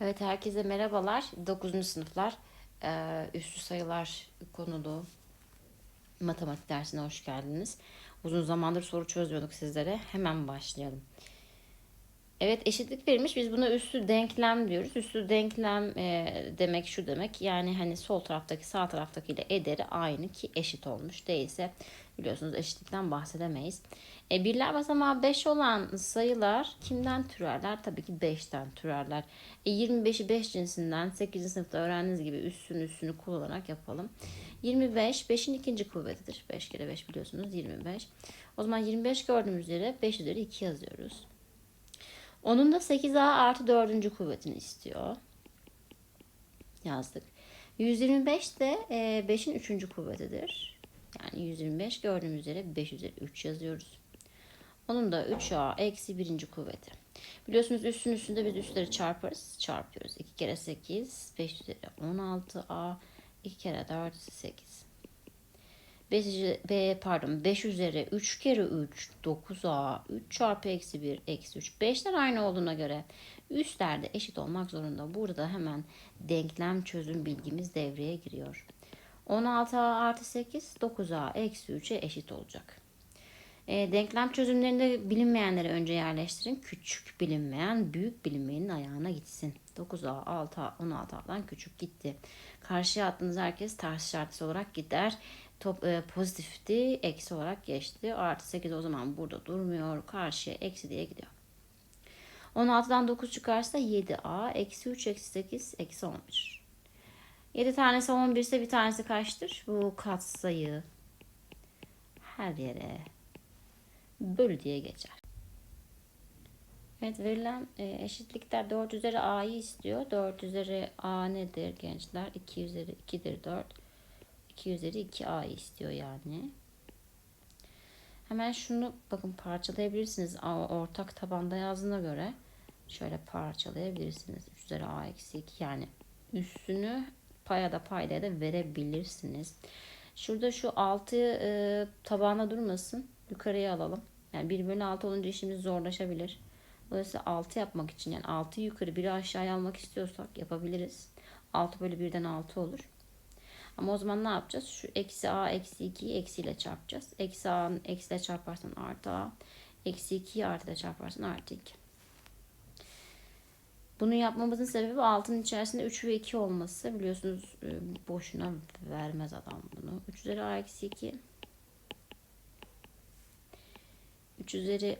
Evet herkese merhabalar. 9. sınıflar eee, üstü sayılar konulu matematik dersine hoş geldiniz. Uzun zamandır soru çözmüyorduk sizlere. Hemen başlayalım. Evet eşitlik verilmiş. Biz buna üstü denklem diyoruz. Üstü denklem eee, demek şu demek. Yani hani sol taraftaki sağ taraftaki ile ederi aynı ki eşit olmuş. Değilse biliyorsunuz eşitlikten bahsedemeyiz. E, birler basamağı 5 olan sayılar kimden türerler? Tabii ki 5'ten türerler. E, 25'i 5 cinsinden 8. sınıfta öğrendiğiniz gibi üstünü üstünü kullanarak yapalım. 25 5'in ikinci kuvvetidir. 5 kere 5 biliyorsunuz 25. O zaman 25 gördüğümüz yere 5 üzeri 2 yazıyoruz. Onun da 8a artı 4. kuvvetini istiyor. Yazdık. 125 de 5'in 3. kuvvetidir. Yani 125 gördüğümüz üzere 5 üzeri 3 yazıyoruz. Onun da 3a eksi 1. kuvveti. Biliyorsunuz üstün üstünde biz üstleri çarparız. Çarpıyoruz. 2 kere 8 5 üzeri 16a 2 kere 4 8. 5, B, pardon 5 üzeri 3 kere 3 9a 3 çarpı eksi 1 eksi 3 5'ler aynı olduğuna göre üstlerde eşit olmak zorunda. Burada hemen denklem çözüm bilgimiz devreye giriyor. 16a artı 8 9a eksi 3'e eşit olacak. E, denklem çözümlerinde bilinmeyenleri önce yerleştirin. Küçük bilinmeyen büyük bilinmeyenin ayağına gitsin. 9A, 6A, 16A'dan küçük gitti. Karşıya attığınız herkes ters işaretlisi olarak gider. Top, e, pozitifti, eksi olarak geçti. Artı 8 o zaman burada durmuyor. Karşıya eksi diye gidiyor. 16'dan 9 çıkarsa 7A, eksi 3, eksi 8, eksi 11. 7 tanesi 11 ise bir tanesi kaçtır? Bu katsayı her yere bölü diye geçer. Evet verilen e, eşitlikler 4 üzeri a'yı istiyor. 4 üzeri a nedir gençler? 2 üzeri 2'dir 4. 2 üzeri 2a'yı istiyor yani. Hemen şunu bakın parçalayabilirsiniz. Ortak tabanda yazdığına göre şöyle parçalayabilirsiniz. 3 üzeri a eksi 2 yani üstünü paya da paydaya da verebilirsiniz. Şurada şu 6 e, tabana durmasın. Yukarıya alalım. Yani 1 bölü 6 olunca işimiz zorlaşabilir. Dolayısıyla 6 yapmak için yani 6 yukarı 1'i aşağıya almak istiyorsak yapabiliriz. 6 bölü 1'den 6 olur. Ama o zaman ne yapacağız? Şu eksi a eksi 2'yi eksiyle çarpacağız. Eksi a'nın eksiyle çarparsan artı a. Eksi 2'yi artı ile çarparsan artı 2. Bunu yapmamızın sebebi altının içerisinde 3 ve 2 olması. Biliyorsunuz e, boşuna vermez adam bunu. 3 üzeri a eksi 2. 3 üzeri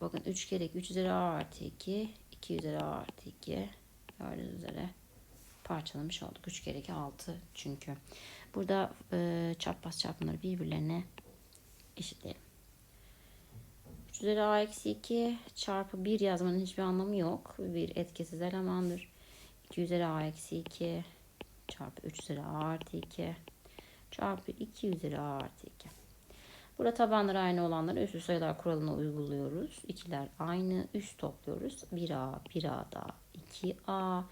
bakın 3 kere 2 3 üzeri a artı 2 2 üzeri a artı 2 gördüğünüz üzere parçalamış olduk. 3 kere 2 6 çünkü. Burada e, çarpımları birbirlerine eşitleyelim. 3 üzeri a eksi 2 çarpı 1 yazmanın hiçbir anlamı yok. Bir etkisiz elemandır. 2 üzeri a eksi 2 çarpı 3 üzeri a artı 2 çarpı 2 üzeri a artı 2. Burada tabanları aynı olanları üstü sayılar kuralına uyguluyoruz. İkiler aynı. Üst topluyoruz. 1A, 1A daha 2A,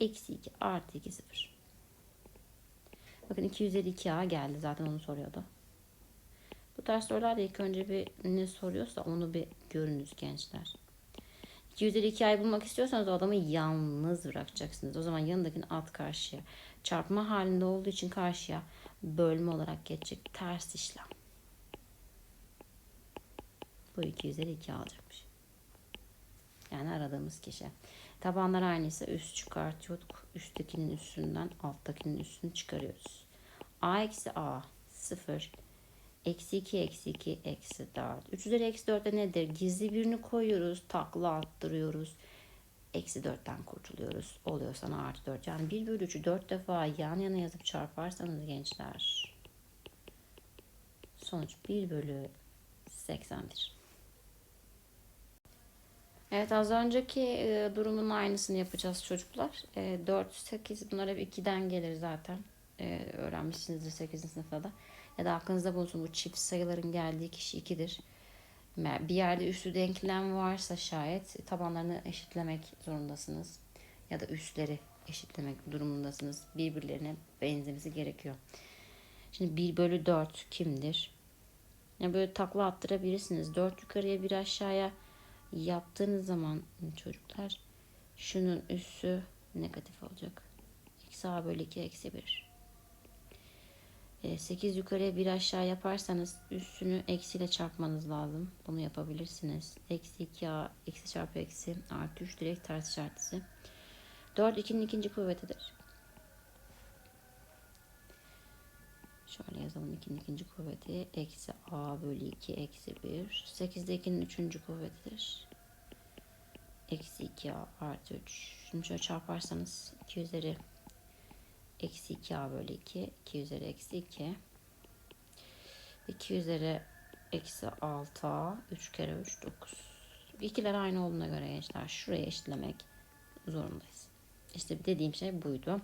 eksi 2 artı 2 0. Bakın 2 üzeri 2A geldi. Zaten onu soruyordu. Bu tarz sorularda ilk önce bir ne soruyorsa onu bir görünüz gençler. 2 üzeri 2a'yı bulmak istiyorsanız o adamı yalnız bırakacaksınız. O zaman yanındakini at karşıya. Çarpma halinde olduğu için karşıya bölme olarak geçecek. Ters işlem. Bu 2 üzeri 2 alacakmış. Yani aradığımız kişi. Tabanlar aynıysa üst çıkartıyorduk. Üsttekinin üstünden alttakinin üstünü çıkarıyoruz. A eksi A 0. Eksi 2 eksi 2 eksi 4. 3 üzeri eksi 4 de nedir? Gizli birini koyuyoruz. Takla attırıyoruz. Eksi 4'ten kurtuluyoruz. Oluyor sana artı 4. Yani 1 bölü 3'ü 4 defa yan yana yazıp çarparsanız gençler. Sonuç 1 bölü 81. Evet az önceki e, durumun aynısını yapacağız çocuklar. E, 4, 8 bunlar hep 2'den gelir zaten. E, öğrenmişsinizdir 8. sınıfta da. Ya da aklınızda bulunsun bu çift sayıların geldiği kişi 2'dir. Bir yerde üstü denklem varsa şayet tabanlarını eşitlemek zorundasınız. Ya da üstleri eşitlemek durumundasınız. Birbirlerine benzemesi gerekiyor. Şimdi 1 bölü 4 kimdir? Yani böyle takla attırabilirsiniz. 4 yukarıya bir aşağıya yaptığınız zaman çocuklar şunun üssü negatif olacak. Eksi a bölü 2 eksi 1. 8 yukarıya bir aşağı yaparsanız üstünü eksiyle çarpmanız lazım. Bunu yapabilirsiniz. Eksi 2a eksi çarpı eksi artı 3 direkt ters işaretlisi. 4 2'nin ikinci kuvvetidir. Şöyle yazalım 2'nin ikinci kuvveti. Eksi a bölü 2 eksi 1. 8'de 2'nin üçüncü kuvvetidir. Eksi 2a artı 3. Şimdi şöyle çarparsanız 2 üzeri eksi 2a bölü 2. 2 üzeri eksi 2. 2 üzeri eksi 6a. 3 kere 3 9. İkiler aynı olduğuna göre gençler şuraya eşitlemek zorundayız. İşte dediğim şey buydu.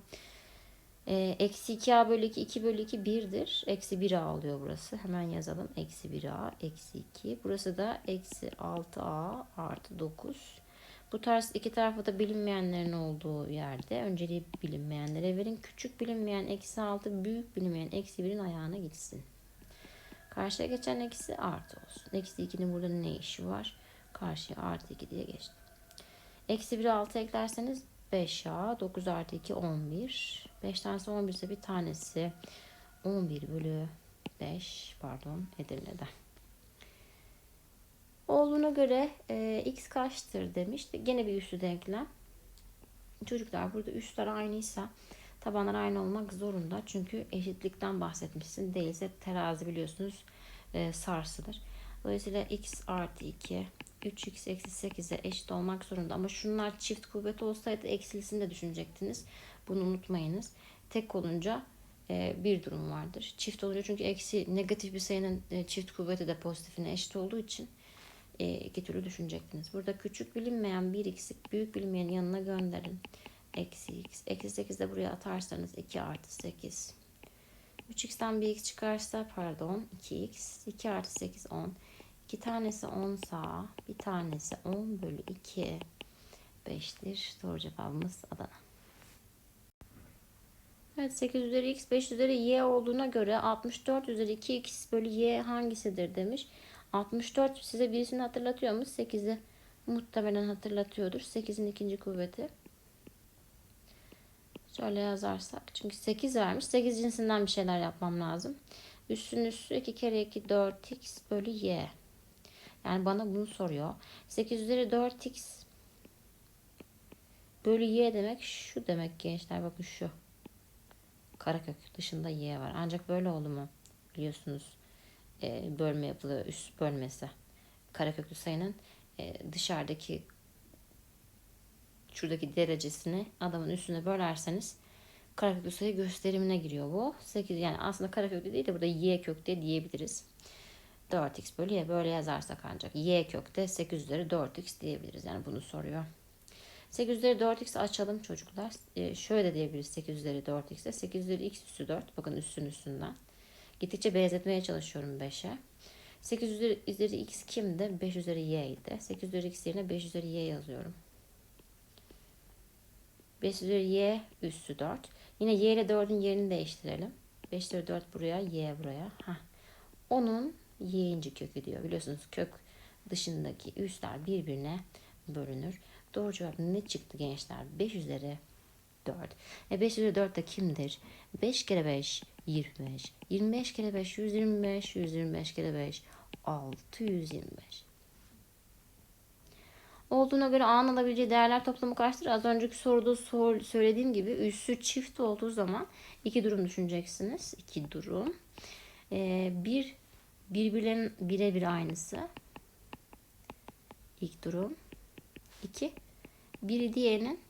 Ee, eksi 2a bölü 2 2 bölü 2 1'dir. Eksi 1a oluyor burası. Hemen yazalım. Eksi 1a eksi 2. Burası da eksi 6a artı 9. Bu tarz iki tarafı da bilinmeyenlerin olduğu yerde önceliği bilinmeyenlere verin. Küçük bilinmeyen eksi 6 büyük bilinmeyen eksi 1'in ayağına gitsin. Karşıya geçen eksi artı olsun. Eksi 2'nin burada ne işi var? Karşıya artı 2 diye geçti. Eksi 1'i 6 eklerseniz 5a 9 artı 2 11. 5 tanesi 11 ise bir tanesi 11 bölü 5 pardon Edirne'den. Göre e, x kaçtır demişti. Gene bir üstü denklem. Çocuklar burada üstler aynıysa tabanlar aynı olmak zorunda. Çünkü eşitlikten bahsetmişsin. Değilse terazi biliyorsunuz e, sarsılır. Dolayısıyla x artı 2 3x eksi 8'e eşit olmak zorunda. Ama şunlar çift kuvvet olsaydı eksilisini de düşünecektiniz. Bunu unutmayınız. Tek olunca e, bir durum vardır. Çift olunca çünkü eksi negatif bir sayının e, çift kuvveti de pozitifine eşit olduğu için e, iki türlü düşünecektiniz. Burada küçük bilinmeyen bir x'lik büyük bilinmeyen yanına gönderin. Eksi x. Eksi 8 de buraya atarsanız 2 artı 8. 3x'ten bir x çıkarsa pardon 2x. 2 artı 8 10. 2 tanesi 10 sağ. Bir tanesi 10 bölü 2. 5'tir. Doğru cevabımız Adana. Evet 8 üzeri x 5 üzeri y olduğuna göre 64 üzeri 2x bölü y hangisidir demiş. 64 size birisini hatırlatıyor mu? 8'i muhtemelen hatırlatıyordur. 8'in ikinci kuvveti. Şöyle yazarsak. Çünkü 8 vermiş. 8 cinsinden bir şeyler yapmam lazım. Üstün üstü 2 kere 2 4x bölü y. Yani bana bunu soruyor. 8 üzeri 4x bölü y demek şu demek gençler. Bakın şu. Karakök dışında y var. Ancak böyle oldu mu? Biliyorsunuz e, bölme yapılıyor. Üst bölmesi. Kareköklü sayının e, dışarıdaki şuradaki derecesini adamın üstüne bölerseniz kareköklü sayı gösterimine giriyor bu. 8 yani aslında kareköklü değil de burada y kökte diyebiliriz. 4x bölü y böyle yazarsak ancak y kökte 8 üzeri 4x diyebiliriz. Yani bunu soruyor. 8 üzeri 4x açalım çocuklar. Ee, şöyle de diyebiliriz 8 üzeri 4x'e. 8 üzeri x üstü 4. Bakın üstün üstünden. Gittikçe benzetmeye çalışıyorum 5'e. 8 üzeri, x kimdi? 5 üzeri y idi. 8 üzeri x yerine 5 üzeri y yazıyorum. 5 üzeri y üstü 4. Yine y ile 4'ün yerini değiştirelim. 5 üzeri 4 buraya, y buraya. Heh. Onun y'inci kökü diyor. Biliyorsunuz kök dışındaki üsler birbirine bölünür. Doğru cevap ne çıktı gençler? 5 üzeri 4. E 5 üzeri 4 de kimdir? 5 kere 5 25. 25 kere 5 125. 125 kere 5 625. Olduğuna göre A'nın alabileceği değerler toplamı kaçtır? Az önceki soruda sor, söylediğim gibi üssü çift olduğu zaman iki durum düşüneceksiniz. İki durum. Ee, bir birbirlerinin birebir aynısı. İlk durum. İki biri diğerinin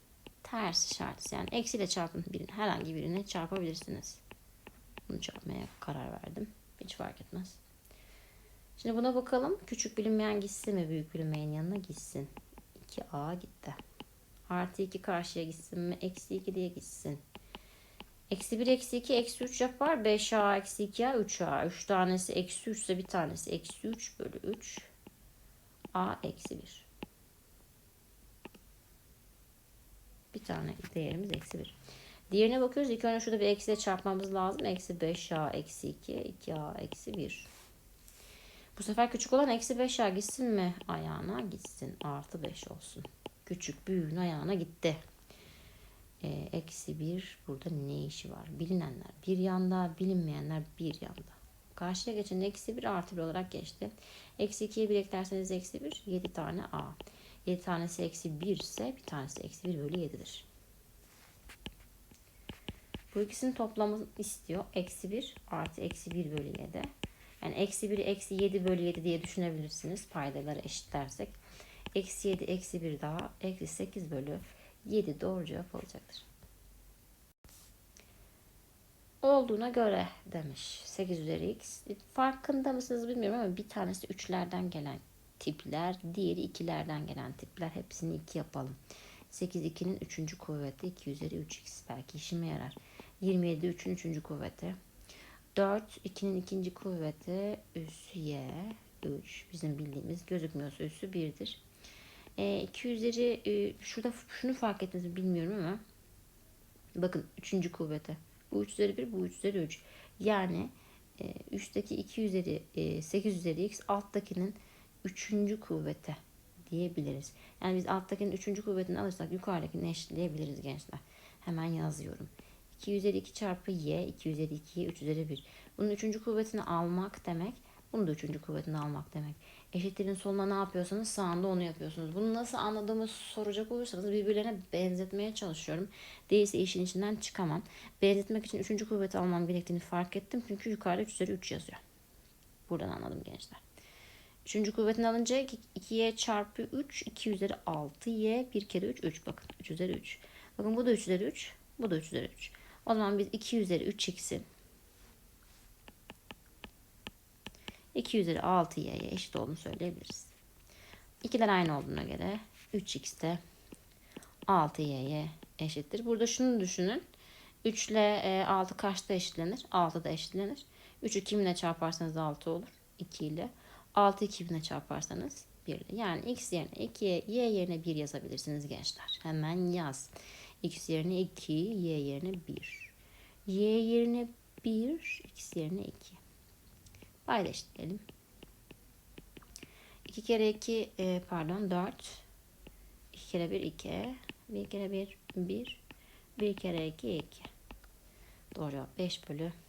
ters işareti. Yani eksiyle çarpın birini. Herhangi birini çarpabilirsiniz. Bunu çarpmaya karar verdim. Hiç fark etmez. Şimdi buna bakalım. Küçük bilinmeyen gitsin mi? Büyük bilinmeyen yanına gitsin. 2a gitti. Artı 2 karşıya gitsin mi? Eksi 2 diye gitsin. Eksi 1 eksi 2 eksi 3 yapar. 5a eksi 2a 3a. 3 tanesi eksi 3 ise bir tanesi eksi 3 bölü 3. a eksi 1. Bir tane değerimiz eksi 1. Diğerine bakıyoruz. İlk önce şurada bir eksiyle çarpmamız lazım. Eksi 5a eksi 2. 2a eksi 1. Bu sefer küçük olan eksi 5a gitsin mi? Ayağına gitsin. Artı 5 olsun. Küçük büyüğün ayağına gitti. e, eksi 1 burada ne işi var? Bilinenler bir yanda, bilinmeyenler bir yanda. Karşıya geçen eksi 1 artı 1 olarak geçti. Eksi 2'ye 1 eklerseniz eksi 1, 7 tane A. 7 tanesi eksi 1 ise bir tanesi eksi 1 bölü 7'dir. Bu ikisinin toplamı istiyor. Eksi 1 artı eksi 1 bölü 7. Yani eksi 1 eksi 7 bölü 7 diye düşünebilirsiniz. Paydaları eşitlersek. Eksi 7 eksi 1 daha eksi 8 bölü 7 doğru cevap olacaktır. Olduğuna göre demiş 8 üzeri x. Farkında mısınız bilmiyorum ama bir tanesi 3'lerden gelen tipler, diğeri 2'lerden gelen tipler. Hepsini 2 yapalım. 8 2'nin 3. kuvveti 2 üzeri 3x belki işime yarar. 27 3'ün 3. kuvveti. 4 2'nin ikinci kuvveti üssü y 3 bizim bildiğimiz gözükmüyorsa üssü 1'dir. E, 2 üzeri e, şurada şunu fark ettiniz mi bilmiyorum ama bakın 3. kuvveti. Bu 3 üzeri 1 bu 3 üzeri 3. Yani e, üstteki 2 üzeri e, 8 üzeri x alttakinin 3. kuvveti diyebiliriz. Yani biz alttakinin 3. kuvvetini alırsak yukarıdakini eşitleyebiliriz gençler. Hemen yazıyorum. 2 üzeri 2 çarpı y 2 üzeri 2'ye 3 üzeri 1. Bunun 3. kuvvetini almak demek. Bunun da 3. kuvvetini almak demek. Eşitlerin soluna ne yapıyorsanız sağında onu yapıyorsunuz. Bunu nasıl anladığımı soracak olursanız birbirlerine benzetmeye çalışıyorum. Değilse işin içinden çıkamam. Benzetmek için 3. kuvveti almam gerektiğini fark ettim. Çünkü yukarıda 3 üzeri 3 yazıyor. Buradan anladım gençler. 3. kuvvetini alınca 2y çarpı 3 2 üzeri 6y 1 kere 3 3 bakın 3 üzeri 3. Bakın bu da 3 üzeri 3 bu da 3 üzeri 3. O zaman biz 2 üzeri 3x'in 2 üzeri 6y'ye eşit olduğunu söyleyebiliriz. İkiler aynı olduğuna göre 3x de 6y'ye eşittir. Burada şunu düşünün. 3 ile 6 kaçta eşitlenir? 6 da eşitlenir. 3'ü kimle çarparsanız 6 olur. 2 ile. 6'yı kimle çarparsanız 1 ile. Yani x yerine 2, y yerine 1 yazabilirsiniz gençler. Hemen yaz. X yerine 2, y yerine 1. y yerine 1, x yerine 2. Paylaştıralım. 2 kere 2 e, pardon 4. 2 kere 1 2. 1 kere 1 1. 1 kere 2 2. Doğru cevap 5 bölü 2.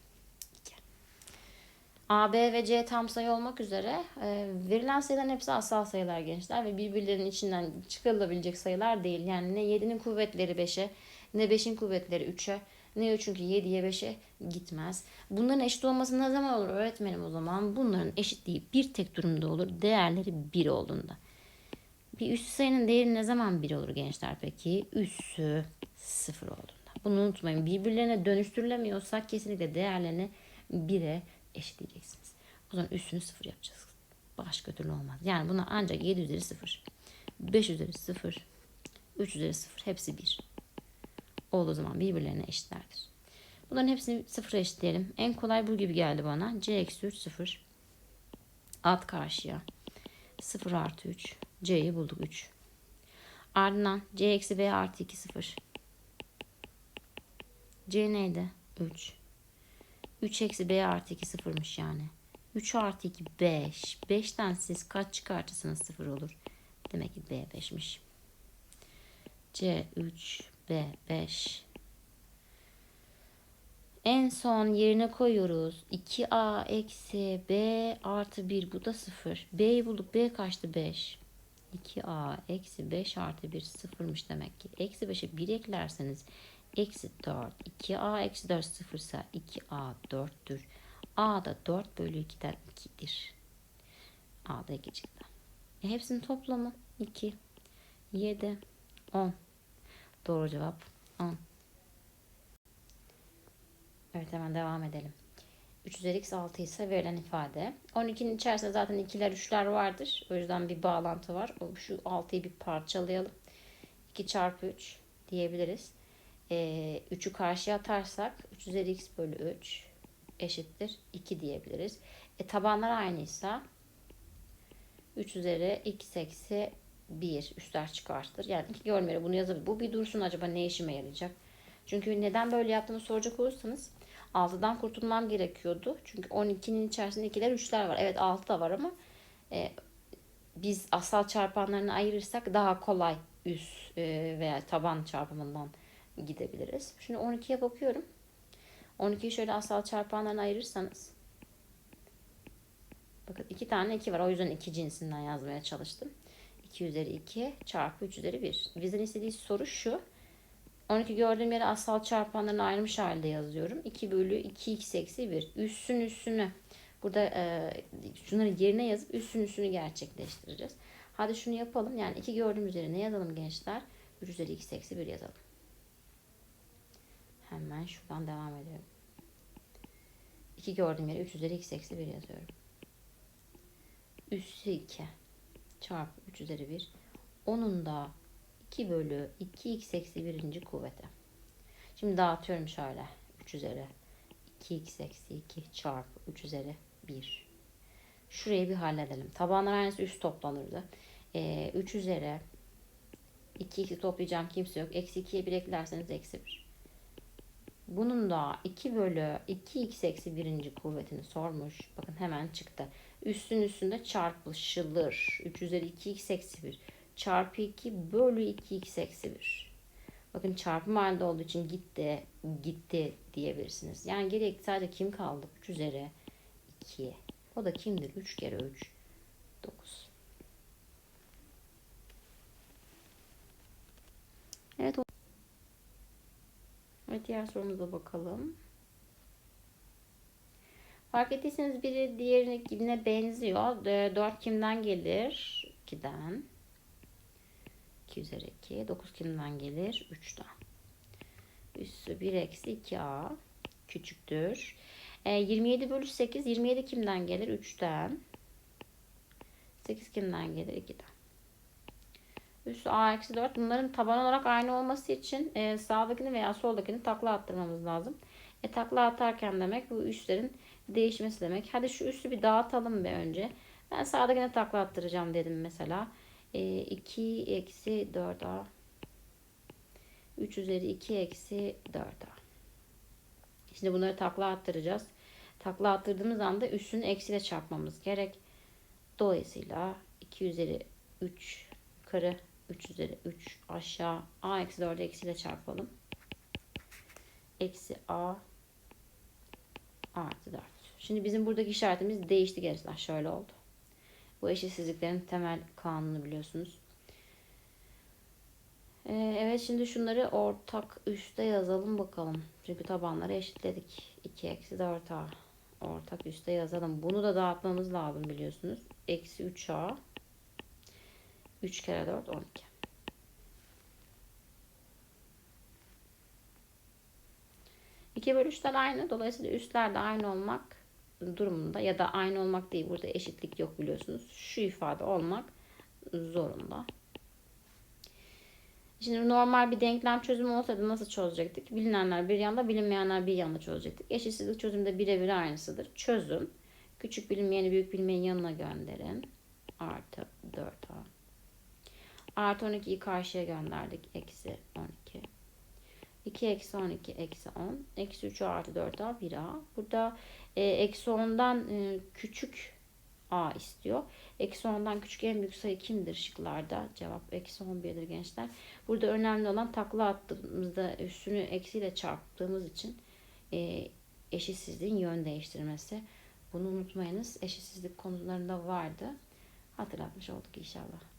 A, B ve C tam sayı olmak üzere e, verilen sayıların hepsi asal sayılar gençler ve birbirlerinin içinden çıkarılabilecek sayılar değil. Yani ne 7'nin kuvvetleri 5'e ne 5'in kuvvetleri 3'e ne çünkü 7'ye 5'e gitmez. Bunların eşit olması ne zaman olur öğretmenim o zaman? Bunların eşitliği bir tek durumda olur. Değerleri 1 olduğunda. Bir üssü sayının değeri ne zaman 1 olur gençler peki? Üssü 0 olduğunda. Bunu unutmayın. Birbirlerine dönüştürülemiyorsa kesinlikle değerlerini 1'e eşitleyeceksiniz. O zaman üssünü 0 yapacağız. Başka türlü olmaz. Yani buna ancak 7 üzeri 0, 5 üzeri 0, 3 üzeri 0 hepsi 1 olduğu zaman birbirlerine eşitlerdir. Bunların hepsini sıfıra eşitleyelim. En kolay bu gibi geldi bana. C eksi 3 sıfır. At karşıya. 0 artı 3. C'yi bulduk 3. Ardından C eksi B artı 2 0. C neydi? 3. 3 eksi B artı 2 sıfırmış yani. 3 artı 2 5. 5'ten siz kaç çıkartırsınız 0 olur. Demek ki B 5'miş. C 3 B 5. En son yerine koyuyoruz. 2A eksi B artı 1 bu da 0. B'yi bulduk. B kaçtı? 5. 2A eksi 5 artı 1 sıfırmış demek ki. Eksi 5'e 1 eklerseniz eksi 4. 2A eksi 4 sıfırsa 2A 4'tür. A da 4 bölü 2'den 2'dir. A da 2 çıktı. E, hepsinin toplamı 2, 7, 10. Doğru cevap 10. Evet hemen devam edelim. 3 üzeri x 6 ise verilen ifade. 12'nin içerisinde zaten ikiler üçler vardır. O yüzden bir bağlantı var. Şu 6'yı bir parçalayalım. 2 çarpı 3 diyebiliriz. Ee, 3'ü karşıya atarsak 3 üzeri x bölü 3 eşittir 2 diyebiliriz. E, tabanlar aynıysa 3 üzeri x eksi 1 üstler çıkartılır. Yani iki görmeli bunu yazabilir. Bu bir dursun acaba ne işime yarayacak? Çünkü neden böyle yaptığımı soracak olursanız 6'dan kurtulmam gerekiyordu. Çünkü 12'nin içerisinde ikiler üçler var. Evet 6 da var ama e, biz asal çarpanlarını ayırırsak daha kolay üst e, veya taban çarpımından gidebiliriz. Şimdi 12'ye bakıyorum. 12'yi şöyle asal çarpanlarına ayırırsanız bakın iki tane 2 var. O yüzden 2 cinsinden yazmaya çalıştım. 2 üzeri 2 çarpı 3 üzeri 1. Bizden istediği soru şu. 12 gördüğüm yere asal çarpanlarını ayrılmış halde yazıyorum. 2 bölü 2x eksi 1. Üssün üssünü. Burada e, şunları yerine yazıp üssün üssünü gerçekleştireceğiz. Hadi şunu yapalım. Yani 2 gördüğümüz yere ne yazalım gençler? 3 üzeri x eksi 1 yazalım. Hemen şuradan devam ediyorum. 2 gördüğüm yere 3 üzeri x eksi 1 yazıyorum. Üssü 2 çarpı 3 üzeri 1. Onun da 2 bölü 2x eksi 1. kuvveti. Şimdi dağıtıyorum şöyle. 3 üzeri 2x eksi 2 çarpı 3 üzeri 1. Şurayı bir halledelim. Tabanlar aynısı üst toplanırdı. Ee, 3 üzeri 2x'i toplayacağım kimse yok. Eksi 2'ye 1 eklerseniz eksi 1. Bunun da 2 bölü 2x eksi 1. kuvvetini sormuş. Bakın hemen çıktı. Üstün üstünde çarpışılır. 3 üzeri 2x eksi 1 çarpı 2 bölü 2x eksi 1. Bakın çarpım halinde olduğu için gitti, gitti diyebilirsiniz. Yani geriye sadece kim kaldı? 3 üzeri 2. O da kimdir? 3 kere 3. 9. Evet. o- Evet diğer sorumuza bakalım. Fark ettiyseniz biri diğerine benziyor. 4 kimden gelir? 2'den. 2 üzeri 2. 9 kimden gelir? 3'ten. Üssü 1 eksi 2a küçüktür. E, 27 bölü 8. 27 kimden gelir? 3'ten. 8 kimden gelir? 2'den. Üssü a eksi 4. Bunların taban olarak aynı olması için e, sağdakini veya soldakini takla attırmamız lazım. E, takla atarken demek bu üslerin değişmesi demek. Hadi şu üssü bir dağıtalım bir önce. Ben sağdakine takla attıracağım dedim mesela. E, 2 eksi 4a 3 üzeri 2 eksi 4a. Şimdi bunları takla attıracağız. Takla attırdığımız anda üssünü eksiyle çarpmamız gerek. Dolayısıyla 2 üzeri 3 yukarı 3 üzeri 3 aşağı a eksi 4'ü eksiyle çarpalım. Eksi a artı 4. Şimdi bizim buradaki işaretimiz değişti gençler. Şöyle oldu. Bu eşitsizliklerin temel kanunu biliyorsunuz. Ee, evet şimdi şunları ortak üste yazalım bakalım. Çünkü tabanları eşitledik. 2 eksi 4a. Ortak üste yazalım. Bunu da dağıtmamız lazım biliyorsunuz. Eksi 3a. 3 kere 4 12. İki bölü üçler aynı. Dolayısıyla üstler de aynı olmak durumunda ya da aynı olmak değil. Burada eşitlik yok biliyorsunuz. Şu ifade olmak zorunda. Şimdi normal bir denklem çözümü olsaydı nasıl çözecektik? Bilinenler bir yanda, bilinmeyenler bir yanda çözecektik. Eşitsizlik çözümde birebir aynısıdır. Çözüm. Küçük bilinmeyeni büyük bilmeyenin yanına gönderin. Artı 4a. Artı 12'yi karşıya gönderdik. Eksi 12. 2 eksi 12 eksi 10. Eksi 3 artı 4a 1a. Burada e, eksi 10'dan e, küçük a istiyor. Eksi 10'dan küçük en büyük sayı kimdir şıklarda? Cevap eksi 11'dir gençler. Burada önemli olan takla attığımızda üstünü eksiyle çarptığımız için e, eşitsizliğin yön değiştirmesi. Bunu unutmayınız. Eşitsizlik konularında vardı. Hatırlatmış olduk inşallah.